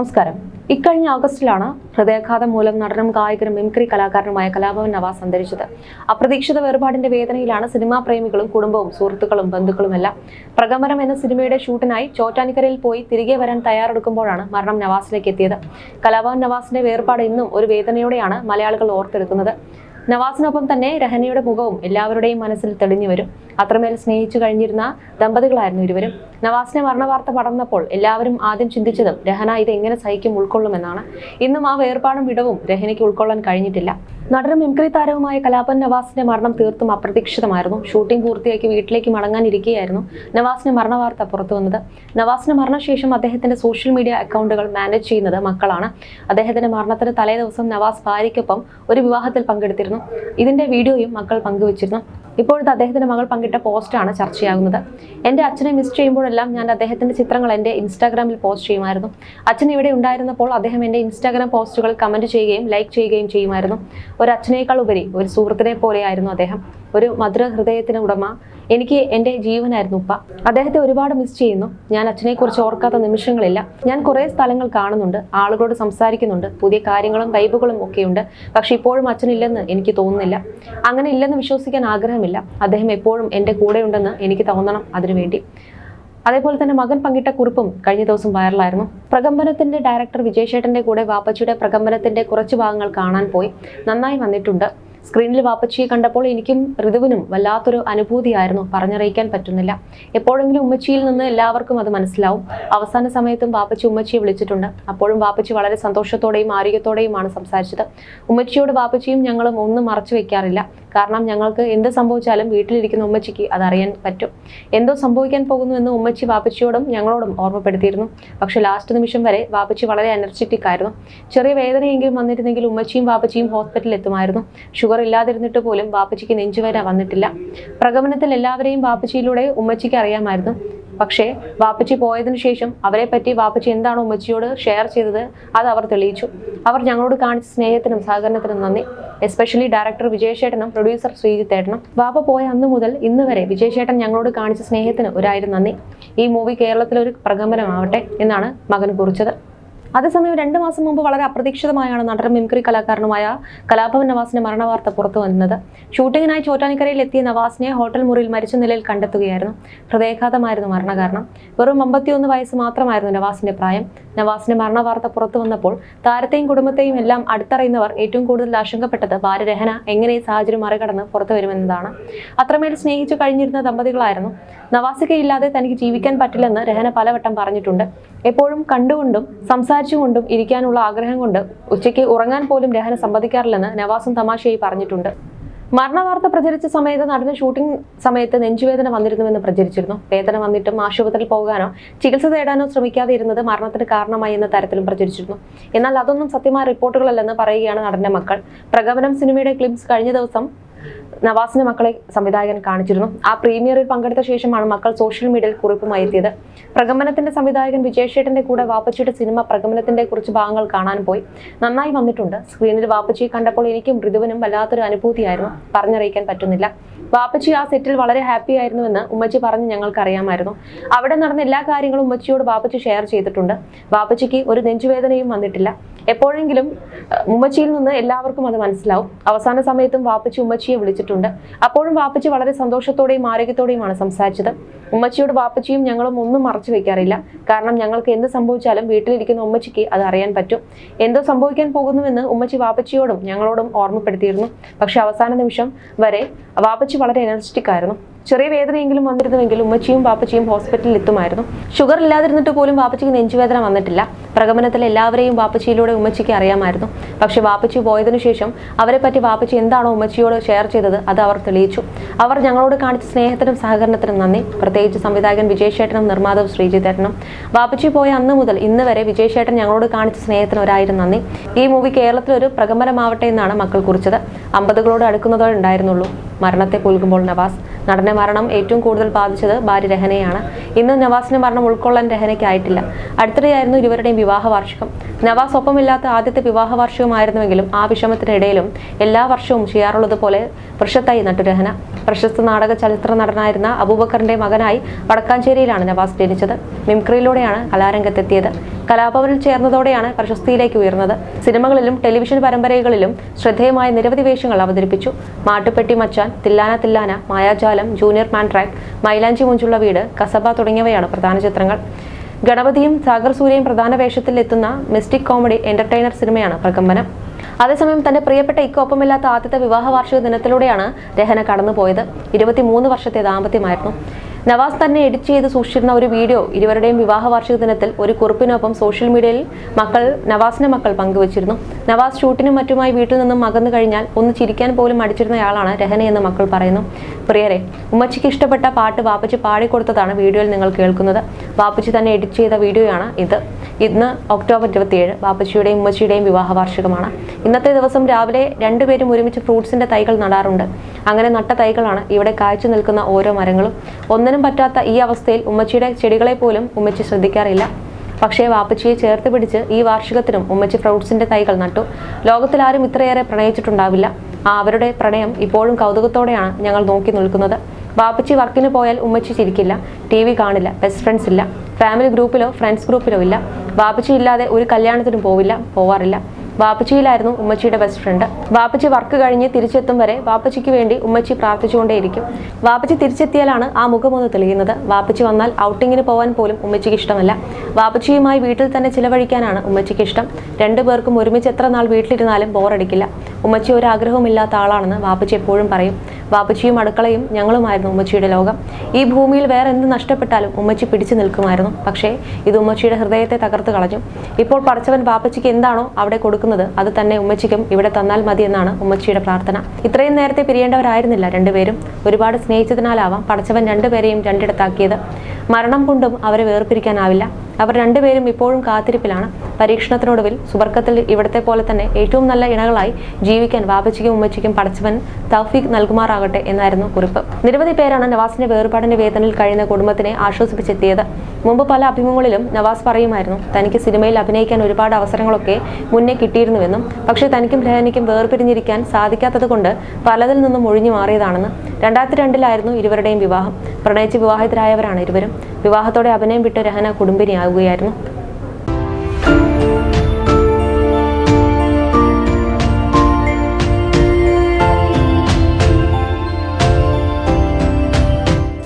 നമസ്കാരം. ഇക്കഴിഞ്ഞ ഓഗസ്റ്റിലാണ് ഹൃദയാഘാതം മൂലം നടനും ഗായകനും മിമിക്രി കലാകാരനുമായ കലാഭവൻ നവാസ് അന്തരിച്ചത്. അപ്രതീക്ഷിത വേർപാടിന്റെ വേദനയിലാണ് സിനിമാ പ്രേമികളും കുടുംബവും സുഹൃത്തുക്കളും ബന്ധുക്കളുമെല്ലാം പ്രകമരം എന്ന സിനിമയുടെ ഷൂട്ടിനായി ചോറ്റാനിക്കരയിൽ പോയി തിരികെ വരാൻ തയ്യാറെടുക്കുമ്പോഴാണ് മരണം നവാസിലേക്ക് എത്തിയത്. കലാഭവൻ നവാസിന്റെ വേർപാട് ഇന്നും ഒരു വേദനയോടെയാണ് മലയാളികൾ ഓർത്തെടുക്കുന്നത്. നവാസിനൊപ്പം തന്നെ രഹനയുടെ മുഖവും എല്ലാവരുടെയും മനസ്സിൽ തെളിഞ്ഞു വരും. അത്രമേൽ സ്നേഹിച്ചു കഴിഞ്ഞിരുന്ന ദമ്പതികളായിരുന്നു ഇരുവരും. നവാസിനെ മരണവാർത്ത പടർന്നപ്പോൾ എല്ലാവരും ആദ്യം ചിന്തിച്ചതും രഹന ഇത് എങ്ങനെ സഹിക്കും ഉൾക്കൊള്ളുമെന്നാണ്. ഇന്നും ആ വേർപാടും വിടവും രഹനയ്ക്ക് ഉൾക്കൊള്ളാൻ കഴിഞ്ഞിട്ടില്ല. നടനും മിംക്രി താരവുമായ കലാപൻ നവാസിന്റെ മരണം തീർത്തും അപ്രതീക്ഷിതമായിരുന്നു. ഷൂട്ടിംഗ് പൂർത്തിയാക്കി വീട്ടിലേക്ക് മടങ്ങാനിരിക്കുകയായിരുന്നു നവാസിന്റെ മരണവാർത്ത പുറത്തു വന്നത്. നവാസിന്റെ മരണശേഷം അദ്ദേഹത്തിന്റെ സോഷ്യൽ മീഡിയ അക്കൗണ്ടുകൾ മാനേജ് ചെയ്യുന്നത് മക്കളാണ്. അദ്ദേഹത്തിന്റെ മരണത്തിന് തലേ ദിവസം നവാസ് ഭാര്യയ്ക്കൊപ്പം ഒരു വിവാഹത്തിൽ പങ്കെടുത്തിരുന്നു. ഇതിന്റെ വീഡിയോയും മക്കൾ പങ്കുവച്ചിരുന്നു. ഇപ്പോഴത്തെ അദ്ദേഹത്തിന്റെ മകൾ പങ്കിട്ട പോസ്റ്റാണ് ചർച്ചയാകുന്നത്. എന്റെ അച്ഛനെ മിസ് ചെയ്യുമ്പോഴെല്ലാം ഞാൻ അദ്ദേഹത്തിന്റെ ചിത്രങ്ങൾ എന്റെ ഇൻസ്റ്റാഗ്രാമിൽ പോസ്റ്റ് ചെയ്യുമായിരുന്നു. അച്ഛൻ ഇവിടെ ഉണ്ടായിരുന്നപ്പോൾ അദ്ദേഹം എന്റെ ഇൻസ്റ്റാഗ്രാം പോസ്റ്റുകൾ കമന്റ് ചെയ്യുകയും ലൈക്ക് ചെയ്യുകയും ചെയ്യുമായിരുന്നു. ഒരു അച്ഛനേക്കാൾ ഉപരി ഒരു സുഹൃത്തിനെ പോലെയായിരുന്നു അദ്ദേഹം. ഒരു മധുര ഹൃദയത്തിന് ഉടമ. എനിക്ക് എന്റെ ജീവനായിരുന്നു ഉപ്പ. അദ്ദേഹത്തെ ഒരുപാട് മിസ് ചെയ്യുന്നു. ഞാൻ അച്ഛനെക്കുറിച്ച് ഓർക്കാത്ത നിമിഷങ്ങളില്ല. ഞാൻ കുറേ സ്ഥലങ്ങൾ കാണുന്നുണ്ട്. ആളുകളോട് സംസാരിക്കുന്നുണ്ട്. പുതിയ കാര്യങ്ങളും വൈബുകളും ഒക്കെയുണ്ട്. പക്ഷെ ഇപ്പോഴും അച്ഛനില്ലെന്ന് എനിക്ക് തോന്നുന്നില്ല. അങ്ങനെ ഇല്ലെന്ന് വിശ്വസിക്കാൻ ആഗ്രഹമില്ല. അദ്ദേഹം എപ്പോഴും എന്റെ കൂടെ കൂടെയുണ്ടെന്ന് എനിക്ക് തോന്നണം അതിനുവേണ്ടി. അതേപോലെ തന്നെ മകൻ പങ്കിട്ട കുറിപ്പും കഴിഞ്ഞ ദിവസം വൈറലായിരുന്നു. പ്രകമ്പനത്തിന്റെ ഡയറക്ടർ വിജയ് കൂടെ വാപ്പച്ചിയുടെ പ്രകമ്പനത്തിന്റെ കുറച്ച് ഭാഗങ്ങൾ കാണാൻ പോയി. നന്നായി വന്നിട്ടുണ്ട്. സ്ക്രീനിൽ വാപ്പച്ചിയെ കണ്ടപ്പോൾ എനിക്കും ഋതുവിനും വല്ലാത്തൊരു അനുഭൂതിയായിരുന്നു പറഞ്ഞറിയിക്കാൻ പറ്റുന്നില്ല. എപ്പോഴെങ്കിലും ഉമ്മച്ചിയിൽ നിന്ന് എല്ലാവർക്കും അത് മനസ്സിലാവും. അവസാന സമയത്തും വാപ്പച്ചി ഉമ്മച്ചിയെ വിളിച്ചിട്ടുണ്ട്. അപ്പോഴും വാപ്പച്ചി വളരെ സന്തോഷത്തോടെയും ആരോഗ്യത്തോടെയുമാണ് സംസാരിച്ചത്. ഉമ്മച്ചിയോട് വാപ്പച്ചിയും ഞങ്ങളും ഒന്നും മറച്ചു വെക്കാറില്ല. കാരണം ഞങ്ങൾക്ക് എന്ത് സംഭവിച്ചാലും വീട്ടിലിരിക്കുന്ന ഉമ്മച്ചിക്ക് അതറിയാൻ പറ്റും. എന്തോ സംഭവിക്കാൻ പോകുന്നു എന്ന് ഉമ്മച്ചി വാപ്പച്ചിയോടും ഞങ്ങളോടും ഓർമ്മപ്പെടുത്തിയിരുന്നു. പക്ഷെ ലാസ്റ്റ് നിമിഷം വരെ വാപ്പച്ചി വളരെ എനർജറ്റിക് ആയിരുന്നു. ചെറിയ വേദനയെങ്കിലും വന്നിരുന്നെങ്കിൽ ഉമ്മച്ചിയും വാപ്പച്ചിയും ഹോസ്പിറ്റലിൽ എത്തുമായിരുന്നു. ഷുഗർ ഇല്ലാതിരുന്നിട്ട് പോലും ബാപ്പച്ചിക്ക് നെഞ്ചുവേദന വന്നിട്ടില്ല. പ്രകമനത്തിൽ എല്ലാവരെയും ബാപ്പച്ചിയിലൂടെ ഉമ്മച്ചിക്ക് അറിയാമായിരുന്നു. പക്ഷേ വാപ്പച്ചി പോയതിനു ശേഷം അവരെ പറ്റി വാപ്പച്ചി എന്താണ് ഉമ്മച്ചിയോട് ഷെയർ ചെയ്തത് അത് അവർ തെളിയിച്ചു. അവർ ഞങ്ങളോട് കാണിച്ച സ്നേഹത്തിനും സഹകരണത്തിനും നന്ദി. എസ്പെഷ്യലി ഡയറക്ടർ വിജയശേട്ടനും പ്രൊഡ്യൂസർ ശ്രീജിത്തേട്ടനും. ബാപ്പ പോയ അന്ന് മുതൽ ഇന്ന് വരെ വിജയശേട്ടൻ ഞങ്ങളോട് കാണിച്ച സ്നേഹത്തിന് ഒരായിരം നന്ദി. ഈ മൂവി കേരളത്തിലൊരു പ്രകമ്പനമാവട്ടെ എന്നാണ് മകൻ കുറിച്ചത്. അതേസമയം രണ്ട് മാസം മുമ്പ് വളരെ അപ്രതീക്ഷിതമായാണ് നടൻ മിമിക്രി കലാകാരനുമായ കലാഭവൻ നവാസിന്റെ മരണവാർത്ത പുറത്തു വന്നത്. ഷൂട്ടിങ്ങിനായി ചോറ്റാനിക്കരയിൽ എത്തിയ നവാസിനെ ഹോട്ടൽ മുറിയിൽ മരിച്ച നിലയിൽ കണ്ടെത്തുകയായിരുന്നു. ഹൃദയാഘാതമായിരുന്നു മരണകാരണം. വെറും അമ്പത്തിയൊന്ന് വയസ്സ് മാത്രമായിരുന്നു നവാസിന്റെ പ്രായം. നവാസിന്റെ മരണവാർത്ത പുറത്തു വന്നപ്പോൾ താരത്തെയും കുടുംബത്തെയും എല്ലാം അടുത്തറിയുന്നവർ ഏറ്റവും കൂടുതൽ ആശങ്കപ്പെട്ടത് ഭാര്യ രഹന എങ്ങനെ ഈ സാഹചര്യം മറികടന്ന് പുറത്തു വരുമെന്നതാണ്. അത്രമേൽ സ്നേഹിച്ചു കഴിഞ്ഞിരുന്ന ദമ്പതികളായിരുന്നു. നവാസിക്കയില്ലാതെ തനിക്ക് ജീവിക്കാൻ പറ്റില്ലെന്ന് രഹന പലവട്ടം പറഞ്ഞിട്ടുണ്ട്. എപ്പോഴും കണ്ടുകൊണ്ടും സംസാരിച്ചുകൊണ്ടും ഇരിക്കാനുള്ള ആഗ്രഹം കൊണ്ട് ഉച്ചയ്ക്ക് ഉറങ്ങാൻ പോലും രഹന സമ്മതിക്കാറില്ലെന്ന് നവാസും തമാശയായി പറഞ്ഞിട്ടുണ്ട്. മരണവാർത്ത പ്രചരിച്ച സമയത്ത് നടന്ന ഷൂട്ടിംഗ് സമയത്ത് നെഞ്ചുവേദന വന്നിരുന്നുവെന്ന് പ്രചരിച്ചിരുന്നു. വേദന വന്നിട്ടും ആശുപത്രിയിൽ പോകാനോ ചികിത്സ തേടാനോ ശ്രമിക്കാതെ ഇരുന്നത് മരണത്തിന് കാരണമായി എന്ന തരത്തിലും പ്രചരിച്ചിരുന്നു. എന്നാൽ അതൊന്നും സത്യമായ റിപ്പോർട്ടുകളല്ലെന്ന് പറയുകയാണ് നടന്റെ മക്കൾ. പ്രകമനം സിനിമയുടെ ക്ലിപ്സ് കഴിഞ്ഞ ദിവസം നവാസിന്റെ മക്കളെ സംവിധായകൻ കാണിച്ചിരുന്നു. ആ പ്രീമിയറിൽ പങ്കെടുത്ത ശേഷമാണ് മക്കൾ സോഷ്യൽ മീഡിയയിൽ കുറിപ്പുമായി എത്തിയത്. പ്രഗമനത്തിന്റെ സംവിധായകൻ വിജയശേട്ടന്റെ കൂടെ വാപ്പച്ചിയുടെ സിനിമ പ്രഗമനത്തിന്റെ കുറച്ച് ഭാഗങ്ങൾ കാണാൻ പോയി. നന്നായി വന്നിട്ടുണ്ട്. സ്ക്രീനിൽ വാപ്പച്ചിയെ കണ്ടപ്പോൾ എനിക്കും മൃദുവിനും വല്ലാത്തൊരു അനുഭൂതിയായിരുന്നു. പറഞ്ഞറിയിക്കാൻ പറ്റുന്നില്ല. വാപ്പച്ചി ആ സെറ്റിൽ വളരെ ഹാപ്പി ആയിരുന്നുവെന്ന് ഉമ്മച്ചി പറഞ്ഞ് ഞങ്ങൾക്ക് അറിയാമായിരുന്നു അവിടെ നടന്ന എല്ലാ കാര്യങ്ങളും ഉമ്മച്ചിയോട് വാപ്പച്ചി ഷെയർ ചെയ്തിട്ടുണ്ട്. വാപ്പച്ചിക്ക് ഒരു നെഞ്ചുവേദനയും വന്നിട്ടില്ല. എപ്പോഴെങ്കിലും ഉമ്മച്ചിയിൽ നിന്ന് എല്ലാവർക്കും അത് മനസ്സിലാവും. അവസാന സമയത്തും വാപ്പച്ചി ഉമ്മച്ചിയെ വിളിച്ചിട്ടുണ്ട് അപ്പോഴും വാപ്പച്ചി വളരെ സന്തോഷത്തോടെയും ആരോഗ്യത്തോടെയുമാണ് സംസാരിച്ചത്. ഉമ്മച്ചിയോട് വാപ്പച്ചിയും ഞങ്ങളും ഒന്നും മറച്ചു വെക്കാറില്ല. കാരണം ഞങ്ങൾക്ക് എന്ത് സംഭവിച്ചാലും വീട്ടിലിരിക്കുന്ന ഉമ്മച്ചിക്ക് അത് അറിയാൻ പറ്റും. എന്തോ സംഭവിക്കാൻ പോകുന്നുവെന്ന് ഉമ്മച്ചി വാപ്പച്ചിയോടും ഞങ്ങളോടും ഓർമ്മപ്പെടുത്തിയിരുന്നു. പക്ഷെ അവസാന നിമിഷം വരെ വാപ്പച്ചി വളരെ എനർജറ്റിക് ആയിരുന്നു. ചെറിയ വേദനയെങ്കിലും വന്നിരുന്നുവെങ്കിൽ ഉമ്മച്ചിയും പാപ്പച്ചിയും ഹോസ്പിറ്റലിൽ എത്തുമായിരുന്നു ഷുഗർ ഇല്ലാതിരുന്നിട്ട് പോലും പാപ്പച്ചിക്ക് നെഞ്ചുവേദന വന്നിട്ടില്ല. പ്രഗമനത്തിൽ എല്ലാവരെയും വാപ്പച്ചിയിലൂടെ ഉമ്മച്ചിക്ക് അറിയാമായിരുന്നു. പക്ഷെ വാപ്പച്ചി പോയതിനു ശേഷം അവരെ പറ്റി വാപ്പച്ചി എന്താണോ ഉമ്മച്ചിയോട് ഷെയർ ചെയ്തത് അത് അവർ തെളിയിച്ചു. അവർ ഞങ്ങളോട് കാണിച്ച സ്നേഹത്തിനും സഹകരണത്തിനും നന്ദി. പ്രത്യേകിച്ച് സംവിധായകൻ വിജയശേട്ടനും നിർമ്മാതാവ് ശ്രീജിതേട്ടനും വാപ്പച്ചി പോയ അന്ന് മുതൽ ഇന്ന് വരെ വിജയശേട്ടൻ ഞങ്ങളോട് കാണിച്ച സ്നേഹത്തിന് ഒരായിരം നന്ദി. ഈ മൂവി കേരളത്തിൽ ഒരു പ്രകമ്പനമാവട്ടെ എന്നാണ് മക്കൾ കുറിച്ചത്. അമ്പതുകളോട് അടുക്കുന്നതോടെ ഉണ്ടായിരുന്നുള്ളൂ. മരണത്തെ പുൽകുമ്പോൾ നവാസ്. നടന്റെ മരണം ഏറ്റവും കൂടുതൽ ബാധിച്ചത് ഭാര്യ രഹനയാണ്. ഇന്ന് നവാസിന്റെ മരണം ഉൾക്കൊള്ളാൻ രഹനയ്ക്കായിട്ടില്ല. അടുത്തിടെയായിരുന്നു ഇരുവരുടെയും വിവാഹ വാർഷികം നവാസ് ഒപ്പമില്ലാത്ത ആദ്യത്തെ വിവാഹ വാർഷികമായിരുന്നുവെങ്കിലും ആ വിഷമത്തിനിടയിലും എല്ലാ വർഷവും ചെയ്യാറുള്ളതുപോലെ വൃക്ഷത്തായി നട്ടു രഹന. പ്രശസ്ത നാടക ചലച്ചിത്ര നടനായിരുന്ന അബൂബക്കറിന്റെ മകനായി വടക്കാഞ്ചേരിയിലാണ് നവാസ് ജനിച്ചത്. മിംക്രിയിലൂടെയാണ് കലാരംഗത്തെത്തിയത്. കലാഭവനിൽ ചേർന്നതോടെയാണ് പ്രശസ്തിയിലേക്ക് ഉയർന്നത്. സിനിമകളിലും ടെലിവിഷൻ പരമ്പരകളിലും ശ്രദ്ധേയമായ നിരവധി വേഷങ്ങൾ അവതരിപ്പിച്ചു. മാട്ടുപെട്ടി മച്ചാൻ തില്ലാന തില്ലാന മായാജാലം ജൂനിയർ മാൻട്രാക് മൈലാഞ്ചി മുഞ്ചുള്ള വീട് കസബ തുടങ്ങിയവയാണ് പ്രധാന ചിത്രങ്ങൾ. ഗണപതിയും സാഗർ സൂര്യയും പ്രധാന വേഷത്തിൽ എത്തുന്ന മിസ്റ്റിക് കോമഡി എന്റർടൈനർ സിനിമയാണ് പ്രകമ്പനം. അതേസമയം തന്റെ പ്രിയപ്പെട്ട ഇക്കൊപ്പമില്ലാത്ത ആദ്യത്തെ വിവാഹ വാർഷിക ദിനത്തിലൂടെയാണ് രഹന കടന്നുപോയത്. ഇരുപത്തിമൂന്ന് വർഷത്തെ ദാമ്പത്യമായിരുന്നു. നവാസ് തന്നെ എഡിറ്റ് ചെയ്ത് സൂക്ഷിച്ചിരുന്ന ഒരു വീഡിയോ ഇരുവരുടെയും വിവാഹ വാർഷിക ദിനത്തിൽ ഒരു കുറിപ്പിനൊപ്പം സോഷ്യൽ മീഡിയയിൽ മക്കൾ നവാസിന്റെ മക്കൾ പങ്കുവച്ചിരുന്നു. നവാസ് ഷൂട്ടിനും മറ്റുമായി വീട്ടിൽ നിന്നും അകന്നു കഴിഞ്ഞാൽ ഒന്ന് ചിരിക്കാൻ പോലും മടിച്ചിരുന്നയാളാണ് രഹനയെന്ന് മക്കൾ പറയുന്നു. പ്രിയരെ ഉമ്മച്ചിക്ക് ഇഷ്ടപ്പെട്ട പാട്ട് വാപ്പച്ചി പാടിക്കൊടുത്തതാണ് വീഡിയോയിൽ നിങ്ങൾ കേൾക്കുന്നത്. വാപ്പച്ചി തന്നെ എഡിറ്റ് ചെയ്ത വീഡിയോയാണ് ഇത്. ഇന്ന് ഒക്ടോബർ ഇരുപത്തിയേഴ് വാപ്പച്ചിയുടെയും ഉമ്മച്ചിയുടെയും വിവാഹ വാർഷികമാണ്. ഇന്നത്തെ ദിവസം രാവിലെ രണ്ടുപേരും ഒരുമിച്ച് ഫ്രൂട്ട്സിന്റെ തൈകൾ നടാറുണ്ട്. അങ്ങനെ നട്ട തൈകളാണ് ഇവിടെ കാഴ്ച നിൽക്കുന്ന ഓരോ മരങ്ങളും. ഒന്നിനും പറ്റാത്ത ഈ അവസ്ഥയിൽ ഉമ്മച്ചിയുടെ ചെടികളെ പോലും ഉമ്മച്ചി ശ്രദ്ധിക്കാറില്ല. പക്ഷേ വാപ്പച്ചിയെ ചേർത്ത് പിടിച്ച് ഈ വാർഷികത്തിനും ഉമ്മച്ചി ഫ്രൂട്ട്സിന്റെ തൈകൾ നട്ടു. ലോകത്തിൽ ആരും ഇത്രയേറെ പ്രണയിച്ചിട്ടുണ്ടാവില്ല. ആ അവരുടെ പ്രണയം ഇപ്പോഴും കൗതുകത്തോടെയാണ് ഞങ്ങൾ നോക്കി നിൽക്കുന്നത്. വാപ്പച്ചി വർക്കിന് പോയാൽ ഉമ്മച്ചി ചിരിക്കില്ല. ടി വി കാണില്ല. ബെസ്റ്റ് ഫ്രണ്ട്സ് ഇല്ല. ഫാമിലി ഗ്രൂപ്പിലോ ഫ്രണ്ട്സ് ഗ്രൂപ്പിലോ ഇല്ല. വാപ്പച്ചി ഇല്ലാതെ ഒരു കല്യാണത്തിനും പോവില്ല പോവാറില്ല. വാപ്പച്ചിയിലായിരുന്നു ഉമ്മച്ചിയുടെ ബെസ്റ്റ് ഫ്രണ്ട് വാപ്പച്ചി വർക്ക് കഴിഞ്ഞ് തിരിച്ചെത്തും വരെ വാപ്പച്ചിക്ക് വേണ്ടി ഉമ്മച്ചി പ്രാർത്ഥിച്ചുകൊണ്ടേയിരിക്കും. വാപ്പച്ചി തിരിച്ചെത്തിയാലാണ് ആ മുഖമൊന്ന് തെളിയുന്നത്. വാപ്പച്ചി വന്നാൽ ഔട്ടിങ്ങിന് പോകാൻ പോലും ഉമ്മച്ചിക്ക് ഇഷ്ടമല്ല. വാപ്പച്ചിയുമായി വീട്ടിൽ തന്നെ ചിലവഴിക്കാനാണ് ഉമ്മച്ചിക്ക് ഇഷ്ടം. രണ്ടു പേർക്കും ഒരുമിച്ച് എത്ര നാൾ വീട്ടിലിരുന്നാലും ബോറടിക്കില്ല ഉമ്മച്ചി ഒരു ആഗ്രഹവുമില്ലാത്ത ആളാണെന്ന് വാപ്പച്ചി എപ്പോഴും പറയും. വാപ്പച്ചിയും അടുക്കളയും ഞങ്ങളുമായിരുന്നു ഉമ്മച്ചിയുടെ ലോകം. ഈ ഭൂമിയിൽ വേറെ എന്ത് നഷ്ടപ്പെട്ടാലും ഉമ്മച്ചി പിടിച്ചു നിൽക്കുമായിരുന്നു. പക്ഷേ ഇത് ഉമ്മച്ചിയുടെ ഹൃദയത്തെ തകർത്ത് കളഞ്ഞു. ഇപ്പോൾ പടച്ചവൻ വാപ്പച്ചിക്ക് എന്താണോ അവിടെ കൊടുക്കുന്നത് അത് തന്നെ ഉമ്മച്ചിക്കും ഇവിടെ തന്നാൽ മതി എന്നാണ് ഉമ്മച്ചിയുടെ പ്രാർത്ഥന. ഇത്രയും നേരത്തെ പിരിയേണ്ടവരായിരുന്നില്ല രണ്ടുപേരും. ഒരുപാട് സ്നേഹിച്ചതിനാലാവാം പടച്ചവൻ രണ്ടുപേരെയും രണ്ടിടത്താക്കിയത്. മരണം കൊണ്ടും അവരെ വേർപിരിക്കാനാവില്ല. അവർ രണ്ടുപേരും ഇപ്പോഴും കാത്തിരിപ്പിലാണ്. പരീക്ഷണത്തിനൊടുവിൽ സുബർക്കത്തിൽ ഇവിടത്തെ പോലെ തന്നെ ഏറ്റവും നല്ല ഇണകളായി ജീവിക്കാൻ വാപ്പച്ചിക്കും ഉമ്മച്ചിക്കും പടച്ചവൻ തൗഫീഖ് നൽകുമാറാകട്ടെ എന്നായിരുന്നു കുറിപ്പ്. നിരവധി പേരാണ് നവാസിന്റെ വേർപാടിന്റെ വേദനയിൽ കഴിയുന്ന കുടുംബത്തിനെ ആശ്വസിപ്പിച്ചെത്തിയത്. മുമ്പ് പല അഭിമുഖങ്ങളിലും നവാസ് പറയുമായിരുന്നു തനിക്ക് സിനിമയിൽ അഭിനയിക്കാൻ ഒരുപാട് അവസരങ്ങളൊക്കെ മുന്നേ കിട്ടിയിരുന്നുവെന്നും പക്ഷേ തനിക്കും ലഹനിക്കും വേർപിരിഞ്ഞിരിക്കാൻ സാധിക്കാത്തതുകൊണ്ട് പലതിൽ നിന്നും ഒഴിഞ്ഞു മാറിയതാണെന്ന്. രണ്ടായിരത്തി രണ്ടിലായിരുന്നു ഇരുവരുടെയും വിവാഹം. പ്രണയിച്ച് വിവാഹിതരായവരാണ് ഇരുവരും. വിവാഹത്തോടെ അഭിനയം വിട്ട് രഹന መወያድ ነው።